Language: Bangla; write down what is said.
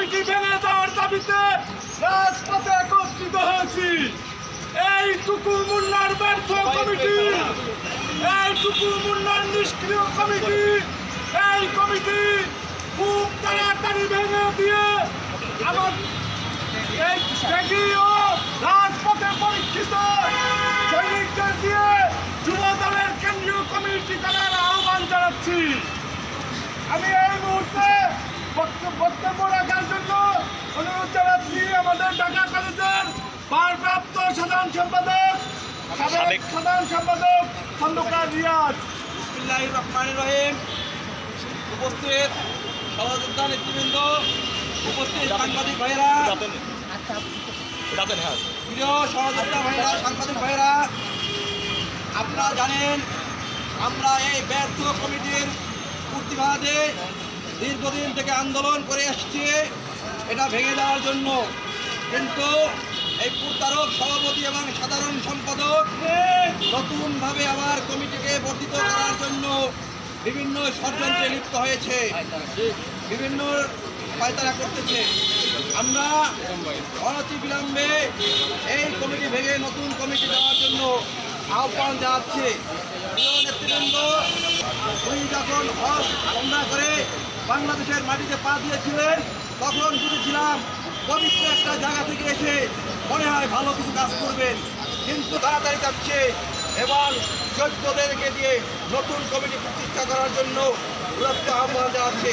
ভেঙে দেওয়ার দাবিতে রাজপথে একত্রিত হয়েছি? এই টুকু মুন্নার ব্যর্থ কমিটি এই টুকু মুন্নার নিষ্ক্রিয় কমিটি, এই কমিটি খুব তাড়াতাড়ি ভেঙে দিয়ে আমার এই রাজপথে পরীক্ষিত সৈনিকদের দিয়ে যুব দলের কেন্দ্রীয় কমিটি করার আহ্বান জানাচ্ছি। আমি এই মুহূর্তে বক্তব্য বক্তব্য সাধারণ সম্পাদক সাবেক সাধারণ সম্পাদক খন্দকার রিয়াজ। বিসমিল্লাহ রহমান রহিম। উপস্থিত সহযোদ্ধা নেতৃবৃন্দ উপস্থিত সাংবাদিক ভাইয়েরা প্রিয় সহযোদ্ধা ভাইয়েরা সাংবাদিক ভাইয়েরা আপনারা জানেন আমরা এই ব্যর্থ কমিটির প্রতিবাদে দীর্ঘদিন থেকে আন্দোলন করে এসেছি। এটা ভেঙে দেওয়ার জন্য। কিন্তু সভাপতি এবং সাধারণ সম্পাদক, নতুনভাবে আবার কমিটিকে বর্ধিত করার জন্য বিভিন্ন ষড়যন্ত্রে লিপ্ত হয়েছে, বিভিন্ন পায়তারা করতেছে। আমরা অনতি বিলম্বে এই কমিটি ভেঙে নতুন কমিটি দেওয়ার জন্য আহ্বান জানাচ্ছে। নেতৃবৃন্দ, উনি যখন হক হামলা করে বাংলাদেশের মাটিতে পা দিয়েছিলেন, তখন বুঝেছিলাম পবিত্র একটা জায়গা থেকে এসে মনে হয় ভালো কিছু কাজ করবেন, কিন্তু তাড়াতাড়ি যাচ্ছে। এবার যোগ্যদেরকে দিয়ে নতুন কমিটি প্রতিষ্ঠা করার জন্য আহ্বান জানাচ্ছে।